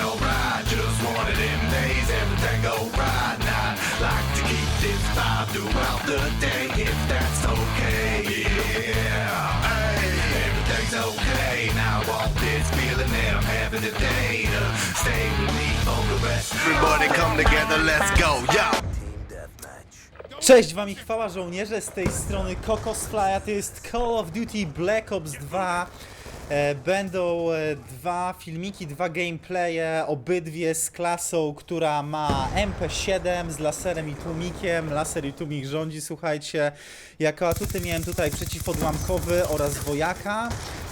alright. Just them days, everything go right. Like to keep this vibe throughout the day, if that's okay. Yeah, hey, everything's okay. Now, want this feeling that I'm having today to stay with me for the rest. Everybody come together, let's go, yo. Cześć wam i chwała żołnierze, z tej strony Kokosfly, a to jest Call of Duty Black Ops 2. E, Będą e, dwa filmiki, dwa gameplaye, obydwie z klasą, która ma MP7 z laserem i tłumikiem. Laser i tłumik rządzi, słuchajcie. Jako atuty miałem tutaj przeciwodłamkowy oraz wojaka.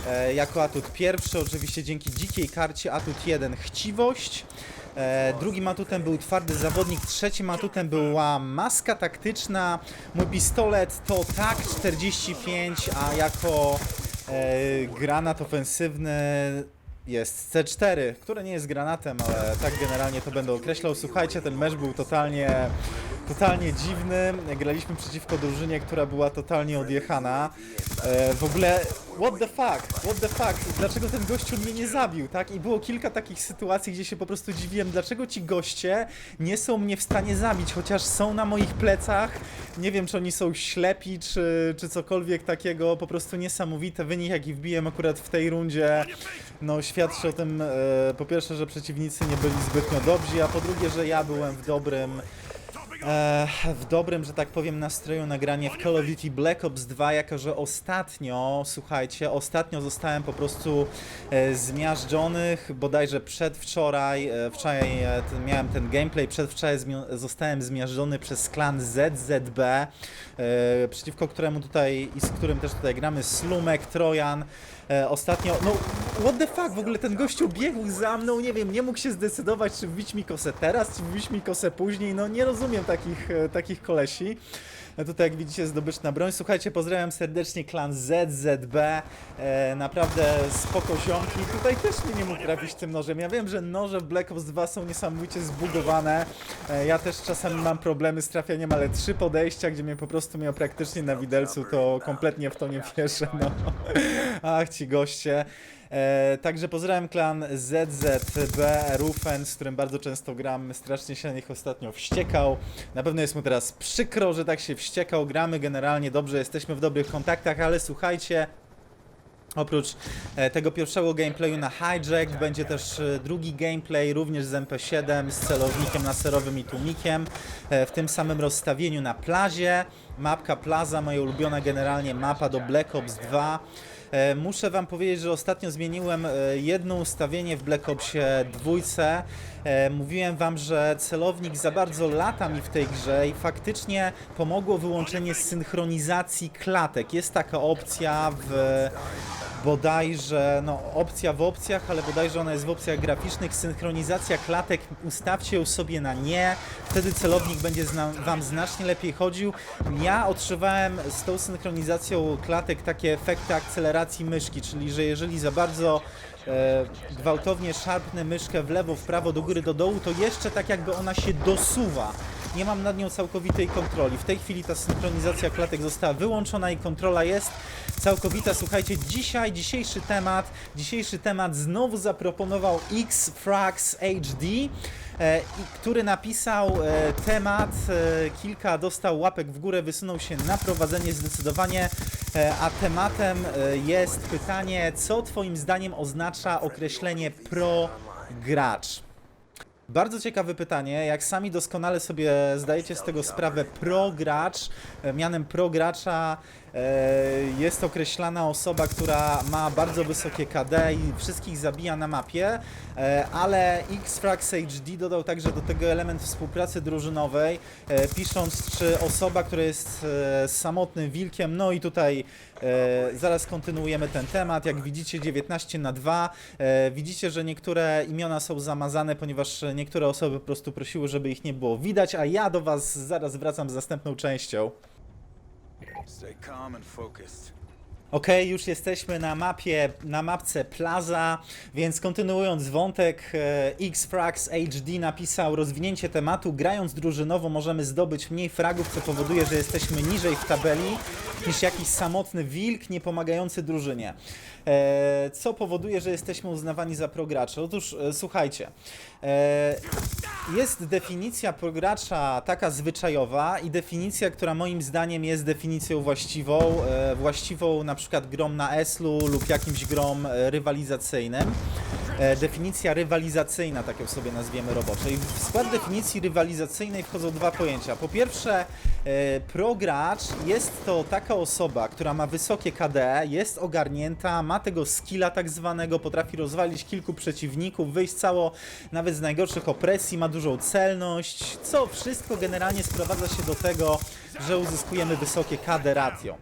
E, Jako atut pierwszy, oczywiście dzięki dzikiej karcie, atut 1 chciwość. E, drugim atutem był twardy zawodnik, trzecim atutem była maska taktyczna. Mój pistolet to TAK 45, a jako e, granat ofensywny jest C4, które nie jest granatem, ale tak generalnie to będę określał. Słuchajcie, ten mecz był totalnie, totalnie dziwny. Graliśmy przeciwko drużynie, która była totalnie odjechana. E, w ogóle, what the fuck, what the fuck, dlaczego ten gościu mnie nie zabił, tak? I było kilka takich sytuacji, gdzie się po prostu dziwiłem, dlaczego ci goście nie są mnie w stanie zabić, chociaż są na moich plecach. Nie wiem, czy oni są ślepi, czy, czy cokolwiek takiego. Po prostu niesamowite wynik, jaki wbiłem akurat w tej rundzie. No, świadczy o tym, e, po pierwsze, że przeciwnicy nie byli zbytnio dobrzy, a po drugie, że ja byłem w dobrym w dobrym, że tak powiem, nastroju nagranie w Call of Duty Black Ops 2, jako że ostatnio, słuchajcie, ostatnio zostałem po prostu e, zmiażdżony, bodajże przedwczoraj, e, wczoraj e, ten, miałem ten gameplay, przedwczoraj zmio- zostałem zmiażdżony przez klan ZZB, e, przeciwko któremu tutaj i z którym też tutaj gramy, Slumek, Trojan, E, ostatnio, no what the fuck, w ogóle ten gościu biegł za mną, nie wiem, nie mógł się zdecydować, czy wbić mi kosę teraz, czy wbić mi kosę później, no nie rozumiem takich, e, takich kolesi. E, Tutaj jak widzicie zdobyczna broń. Słuchajcie, pozdrawiam serdecznie klan ZZB, e, naprawdę spoko ziomki. Tutaj też mnie nie mógł trafić tym nożem. Ja wiem, że noże w Black Ops 2 są niesamowicie zbugowane. E, ja też czasami mam problemy z trafianiem, ale trzy podejścia, gdzie mnie po prostu miał praktycznie na widelcu, to kompletnie w to nie wierzę, no. Ach, ci goście. E, także pozdrawiam klan ZZB Rufen, z którym bardzo często gram. Strasznie się na nich ostatnio wściekał. Na pewno jest mu teraz przykro, że tak się wściekał. Gramy generalnie dobrze, jesteśmy w dobrych kontaktach, ale słuchajcie. Oprócz e, tego pierwszego gameplayu na Hijack będzie też e, drugi gameplay również z MP7 z celownikiem laserowym i tłumikiem w tym samym rozstawieniu na plazie. Mapka Plaza, moja ulubiona generalnie mapa do Black Ops 2. E, Muszę wam powiedzieć, że ostatnio zmieniłem e, jedno ustawienie w Black Opsie 2. E, Mówiłem wam, że celownik za bardzo lata mi w tej grze i faktycznie pomogło wyłączenie synchronizacji klatek. Jest taka opcja w bodajże, no opcja w opcjach, ale bodajże ona jest w opcjach graficznych, synchronizacja klatek, ustawcie ją sobie na nie, wtedy celownik będzie zna Wam znacznie lepiej chodził. Ja odczuwałem z tą synchronizacją klatek takie efekty akceleracji myszki, czyli że jeżeli za bardzo e, gwałtownie szarpnę myszkę w lewo, w prawo, do góry, do dołu, to jeszcze tak jakby ona się dosuwa. Nie mam nad nią całkowitej kontroli. W tej chwili ta synchronizacja klatek została wyłączona i kontrola jest całkowita. Słuchajcie, dzisiaj, dzisiejszy temat, dzisiejszy temat znowu zaproponował Xfrax HD, e, który napisał e, temat, e, kilka dostał łapek w górę, wysunął się na prowadzenie zdecydowanie, e, a tematem e, jest pytanie, co twoim zdaniem oznacza określenie pro gracz? Bardzo ciekawe pytanie. Jak sami doskonale sobie zdajecie z tego sprawę, pro gracz, e, mianem pro gracza jest określana osoba, która ma bardzo wysokie KD i wszystkich zabija na mapie, e, ale Xfrax HD dodał także do tego element współpracy drużynowej, e, pisząc, czy osoba, która jest e, samotnym wilkiem, no i tutaj e, zaraz kontynuujemy ten temat. Jak widzicie, 19 na 2. E, widzicie, że niektóre imiona są zamazane, ponieważ niektóre osoby po prostu prosiły, żeby ich nie było widać, a ja do Was zaraz wracam z następną częścią. Stay calm and focused. Okej, już jesteśmy na mapie, na mapce Plaza, więc kontynuując wątek, e, Xfrax HD napisał rozwinięcie tematu, grając drużynowo możemy zdobyć mniej fragów, co powoduje, że jesteśmy niżej w tabeli niż jakiś samotny wilk nie pomagający drużynie. E, co powoduje, że jesteśmy uznawani za prograczy. Otóż e, słuchajcie, jest definicja progracza taka zwyczajowa i definicja, która moim zdaniem jest definicją właściwą, właściwą na przykład grom na Eslu lub jakimś grom e, rywalizacyjnym. E, definicja rywalizacyjna, tak ją sobie nazwiemy roboczo. I w skład definicji rywalizacyjnej wchodzą dwa pojęcia. Po pierwsze, e, progracz jest to taka osoba, która ma wysokie KD, jest ogarnięta, ma tego skilla tak zwanego, potrafi rozwalić kilku przeciwników, wyjść cało nawet z najgorszych opresji, ma dużą celność, co wszystko generalnie sprowadza się do tego, że uzyskujemy wysokie KD ratio.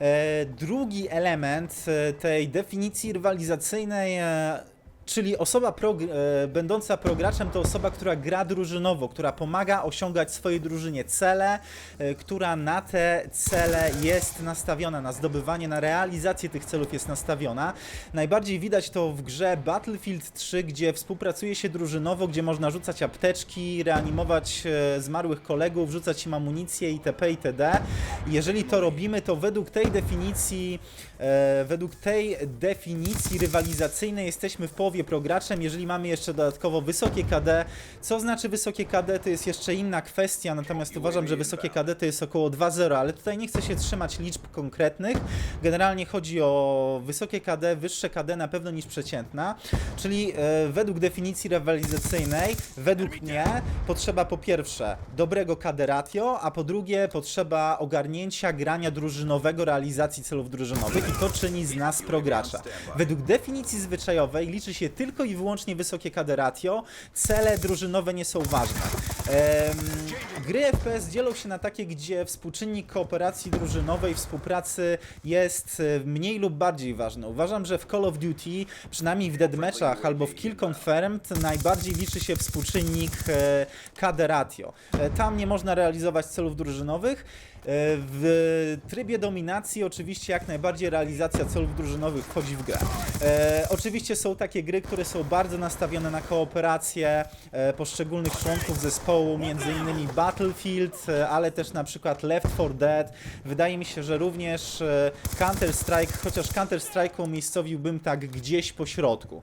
E, drugi element e, tej definicji rywalizacyjnej e, Czyli osoba prog e, będąca prograczem to osoba, która gra drużynowo, która pomaga osiągać swojej drużynie cele, e, która na te cele jest nastawiona, na zdobywanie, na realizację tych celów jest nastawiona. Najbardziej widać to w grze Battlefield 3, gdzie współpracuje się drużynowo, gdzie można rzucać apteczki, reanimować e, zmarłych kolegów, rzucać im amunicję itp. itd. Jeżeli to robimy, to według tej definicji, według tej definicji rywalizacyjnej jesteśmy w połowie prograczem, jeżeli mamy jeszcze dodatkowo wysokie KD. Co znaczy wysokie KD, to jest jeszcze inna kwestia, natomiast uważam, że wysokie KD to jest około 2.0, ale tutaj nie chcę się trzymać liczb konkretnych. Generalnie chodzi o wysokie KD, wyższe KD na pewno niż przeciętna, czyli e, według definicji rywalizacyjnej, według mnie potrzeba po pierwsze dobrego KD ratio, a po drugie potrzeba ogarnięcia grania drużynowego, realizacji celów drużynowych i to czyni z nas progracza. Według definicji zwyczajowej liczy się tylko i wyłącznie wysokie KD ratio, cele drużynowe nie są ważne. Em, gry FPS dzielą się na takie, gdzie współczynnik kooperacji drużynowej, współpracy jest e, mniej lub bardziej ważny. Uważam, że w Call of Duty, przynajmniej w deathmatchach albo w Kill Confirmed, najbardziej liczy się współczynnik e, ratio. E, Tam nie można realizować celów drużynowych. E, W trybie dominacji oczywiście jak najbardziej realizacja celów drużynowych wchodzi w grę. E, oczywiście są takie gry, które są bardzo nastawione na kooperację e, poszczególnych członków zespołu, między innymi Battlefield, ale też na przykład Left 4 Dead. Wydaje mi się, że również Counter-Strike, chociaż Counter-Strike umiejscowiłbym tak gdzieś po środku.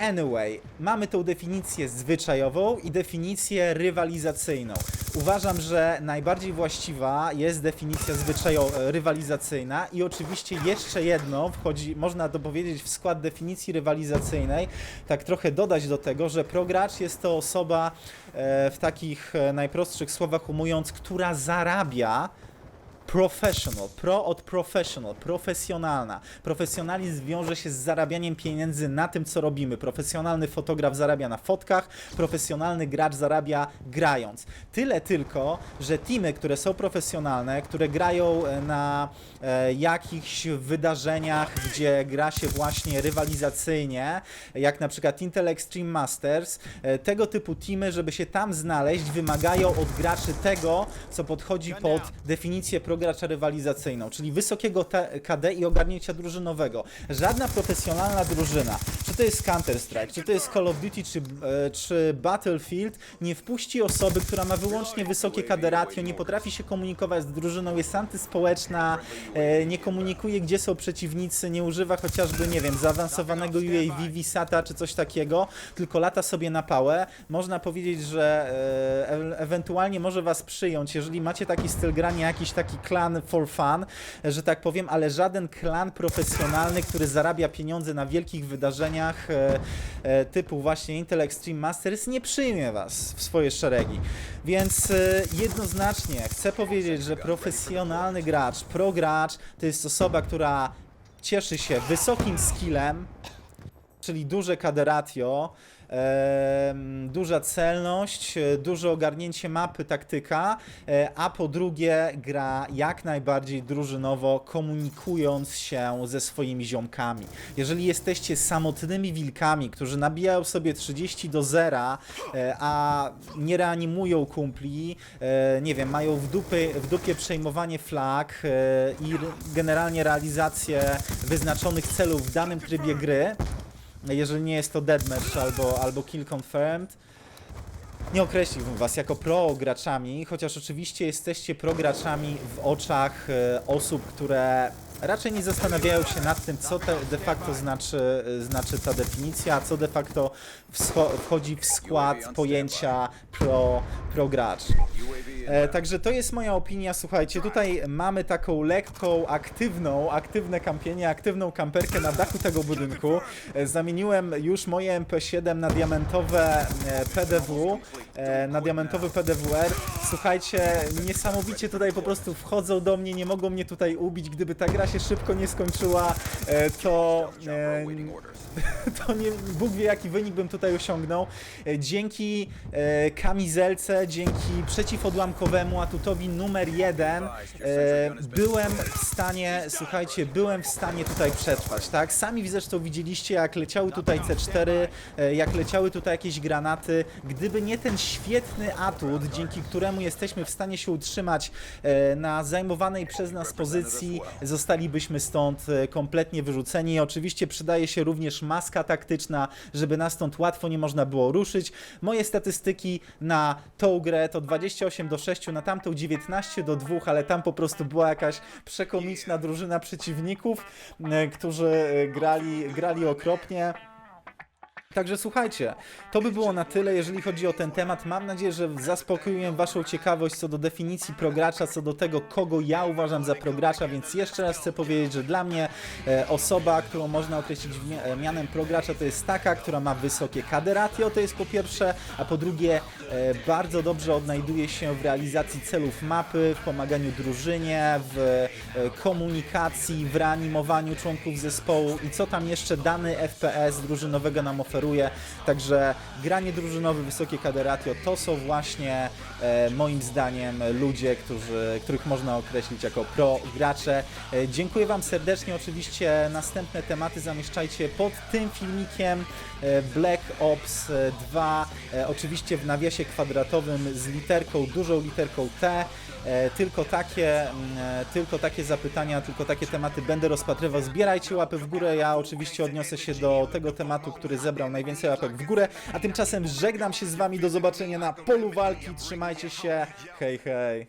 Anyway, mamy tą definicję zwyczajową i definicję rywalizacyjną. Uważam, że najbardziej właściwa jest definicja zwyczajowa, rywalizacyjna i oczywiście jeszcze jedno wchodzi, można to powiedzieć w skład definicji rywalizacyjnej, tak trochę dodać do tego, że progracz jest to osoba e, w takich e, najprostszych słowach umując, która zarabia Professional, pro od professional, profesjonalna. Profesjonalizm wiąże się z zarabianiem pieniędzy na tym, co robimy. Profesjonalny fotograf zarabia na fotkach, profesjonalny gracz zarabia grając. Tyle tylko, że teamy, które są profesjonalne, które grają e, na e, jakichś wydarzeniach, gdzie gra się właśnie rywalizacyjnie, jak na przykład Intel Extreme Masters, e, tego typu teamy, żeby się tam znaleźć, wymagają od graczy tego, co podchodzi pod definicję progracza rywalizacyjną, czyli wysokiego KD i ogarnięcia drużynowego. Żadna profesjonalna drużyna, czy to jest Counter-Strike, czy to jest Call of Duty, czy, e, czy Battlefield, nie wpuści osoby, która ma wyłącznie wysokie KD ratio, nie potrafi się komunikować z drużyną, jest antyspołeczna, e, nie komunikuje, gdzie są przeciwnicy, nie używa chociażby, nie wiem, zaawansowanego UAV, VSATA czy coś takiego, tylko lata sobie na pałę. Można powiedzieć, że e ewentualnie może was przyjąć, jeżeli macie taki styl grania, jakiś taki klan for fun, że tak powiem, ale żaden klan profesjonalny, który zarabia pieniądze na wielkich wydarzeniach e, e, typu właśnie Intel Extreme Masters nie przyjmie was w swoje szeregi. Więc e, jednoznacznie chcę powiedzieć, że profesjonalny gracz, pro gracz to jest osoba, która cieszy się wysokim skillem, czyli duże kaderatio, duża celność, e, duże ogarnięcie mapy, taktyka, e, a po drugie gra jak najbardziej drużynowo, komunikując się ze swoimi ziomkami. Jeżeli jesteście samotnymi wilkami, którzy nabijają sobie 30 do zera, e, a nie reanimują kumpli, nie wiem, mają w, dupy, w dupie przejmowanie flag i generalnie realizację wyznaczonych celów w danym trybie gry, jeżeli nie jest to deathmatch albo, albo kill confirmed, nie określiłbym was jako pro graczami, chociaż oczywiście jesteście pro graczami w oczach e, osób, które raczej nie zastanawiają się nad tym, co de facto znaczy, e, znaczy ta definicja, co de facto wchodzi w skład pojęcia pro, pro gracz. E, także to jest moja opinia. Słuchajcie, tutaj mamy taką lekką, aktywną, aktywne kampienie, aktywną kamperkę na dachu tego budynku. E, zamieniłem już moje MP7 na diamentowe e, PDW, na diamentowy PDWR. Słuchajcie, niesamowicie tutaj po prostu wchodzą do mnie, nie mogą mnie tutaj ubić. Gdyby ta gra się szybko nie skończyła, to to nie, Bóg wie jaki wynik bym tutaj osiągnął. Dzięki kamizelce, dzięki przeciwodłamkowemu atutowi numer jeden e, byłem w stanie, słuchajcie, byłem w stanie tutaj przetrwać, tak? Sami zresztą widzieliście jak leciały tutaj C4, e, jak leciały tutaj jakieś granaty. Gdyby nie ten świetny atut, dzięki któremu jesteśmy w stanie się utrzymać e, na zajmowanej przez nas pozycji, zostalibyśmy stąd e, kompletnie wyrzuceni. Oczywiście przydaje się również maska taktyczna, żeby nas stąd łatwo nie można było ruszyć. Moje statystyki na tą grę to 28 do 6, na tamtą 19 do 2, ale tam po prostu była jakaś przekomiczna drużyna przeciwników, e, którzy e, grali, grali okropnie. Także słuchajcie, to by było na tyle, jeżeli chodzi o ten temat. Mam nadzieję, że zaspokoiłem Waszą ciekawość co do definicji progracza, co do tego, kogo ja uważam za progracza, więc jeszcze raz chcę powiedzieć, że dla mnie e, osoba, którą można określić mia- mianem progracza, to jest taka, która ma wysokie KD ratio, to jest po pierwsze, a po drugie e, bardzo dobrze odnajduje się w realizacji celów mapy, w pomaganiu drużynie, w e, komunikacji, w reanimowaniu członków zespołu i co tam jeszcze dany FPS drużynowego nam oferuje. Także granie drużynowe, wysokie KD ratio to są właśnie e, moim zdaniem ludzie, którzy, których można określić jako pro gracze. E, dziękuję Wam serdecznie. Oczywiście następne tematy zamieszczajcie pod tym filmikiem. E, Black Ops e, 2, e, oczywiście w nawiasie kwadratowym z literką, dużą literką T. E, Tylko takie, mm, e, tylko takie zapytania, tylko takie tematy będę rozpatrywał. Zbierajcie łapy w górę. Ja oczywiście odniosę się do tego tematu, który zebrał najwięcej łapek w górę. A tymczasem żegnam się z Wami. Do zobaczenia na polu walki. Trzymajcie się. Hej, hej.